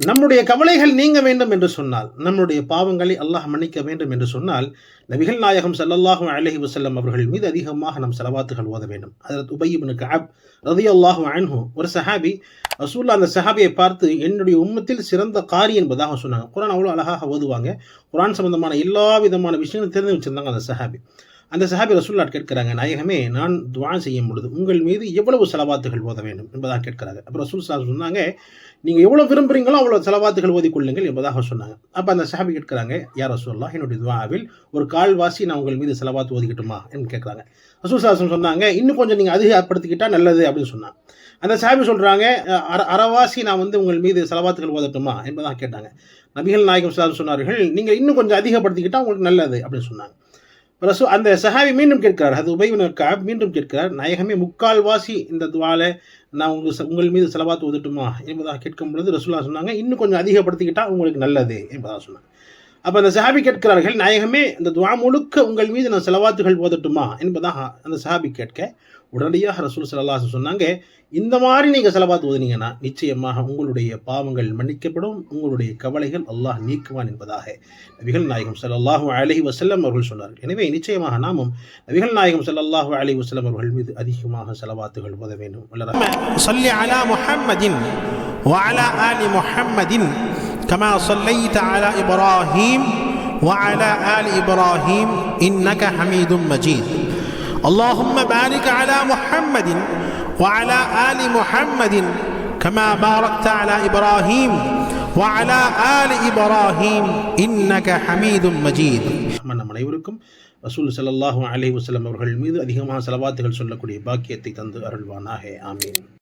நம்முடைய கவலைகள் நீங்க வேண்டும் என்று சொன்னால் நம்முடைய பாவங்களை அல்லாஹ் மன்னிக்க வேண்டும் என்று சொன்னால் நபிகள் நாயகம் ஸல்லல்லாஹு அலஹி வசல்லம் அவர்கள் மீது அதிகமாக நம் செலவாத்துகள் ஓத வேண்டும். அதில் உபயிபின் ரதி ரதியல்லாஹு அன்ஹு ஒரு சஹாபி ரசூல்லா அந்த சஹாபியை பார்த்து என்னுடைய உம்மத்தில் சிறந்த காரி என்பதாக சொன்னாங்க. குரான் அவ்வளோ அழகாக ஓதுவாங்க. குரான் சம்பந்தமான எல்லா விதமான விஷயங்களும் தெரிந்து வச்சிருந்தாங்க அந்த சஹாபி. அந்த சஹாபி ரசூல்லா கேட்கிறாங்க நாயகமே நான் துவா செய்யும் பொழுது உங்கள் மீது எவ்வளவு செலவாத்துகள் ஓத வேண்டும்? என்பதாக கேட்கிறாங்க. அப்புறம் ரசூல் சாஹ் சொன்னாங்க நீங்கள் எவ்வளோ விரும்புறீங்களோ அவ்வளோ செலவாத்துகள் ஓதிக்கொள்ளுங்கள் என்பதாக சொன்னாங்க. அப்போ அந்த சஹாபி கேட்கிறாங்க யார் ரசூல்லா என்னுடைய துவாவில் ஒரு கால்வாசி நான் உங்கள் மீது செலவாத்து ஓதிக்கட்டுமா? என்று கேட்குறாங்க. ரசூல் சாஹம் சொன்னாங்க இன்னும் கொஞ்சம் நீங்கள் அதிகப்படுத்திக்கிட்டால் நல்லது அப்படின்னு சொன்னாங்க. அந்த சாபி சொல்கிறாங்க அர அறவாசி நான் வந்து உங்கள் மீது செலவாத்துகள் ஓதட்டுமா? என்பதாக கேட்டாங்க. நபிகள் நாயகம் சார் சொன்னார்கள் நீங்கள் இன்னும் கொஞ்சம் அதிகப்படுத்திக்கிட்டால் உங்களுக்கு நல்லது அப்படின்னு சொன்னாங்க. ரசூ அந்த சஹாபி மீண்டும் கேட்கிறார் அது உபயவினர் காப் மீண்டும் கேட்கிறார் நாயகமே முக்கால்வாசி இந்த துவால நான் உங்க உங்கள் மீது செலவாத்து ஒதுட்டுமா என்பதாக கேட்கும் பொழுது ரசூல்லா சொன்னாங்க இன்னும் கொஞ்சம் அதிகப்படுத்திக்கிட்டா உங்களுக்கு நல்லது என்பதாக சொன்னாங்க. அப்போ அந்த சஹாபி கேட்கிறார்கள் நாயகமே இந்த துவா முழுக்க உங்கள் மீது நான் செலவாத்துகள் போதட்டுமா? என்பதாக அந்த சஹாபி கேட்க உடனடியாக ரசூல் சல்லாஹ் சொன்னாங்க இந்த மாதிரி நீங்கள் செலவாத்து ஓதுனீங்கன்னா நிச்சயமாக உங்களுடைய பாவங்கள் மன்னிக்கப்படும் உங்களுடைய கவலைகள் அல்லாஹ் நீக்குவான் என்பதாக. நபிகள் நாயகம் ஸல்லல்லாஹு அலஹி வசல்லம் அவர்கள் சொன்னார்கள். எனவே நிச்சயமாக நாமும் நபிகள் நாயகம் ஸல்லல்லாஹு அலைஹி வசல்லம் அவர்கள் மீது அதிகமாக செலவாத்துகள் ஓத வேண்டும். வல்லரஹ் صل على محمد وعلى آل محمد كما صليت على إبراهيم وعلى آل إبراهيم إنك حميد مجيد اللهم بارك على محمد وعلى آل محمد كما باركت على إبراهيم وعلى آل إبراهيم إنك حميد مجيد ரஹ்மான் நம் அனைவருக்கும் ரசூல் ஸல்லல்லாஹு அலைஹி வஸல்லம் அவர்கள் மீது அதிகமாக செலவாத்துகள் சொல்லக்கூடிய பாக்கியத்தை தந்து அருள்வானாக ஆமீன்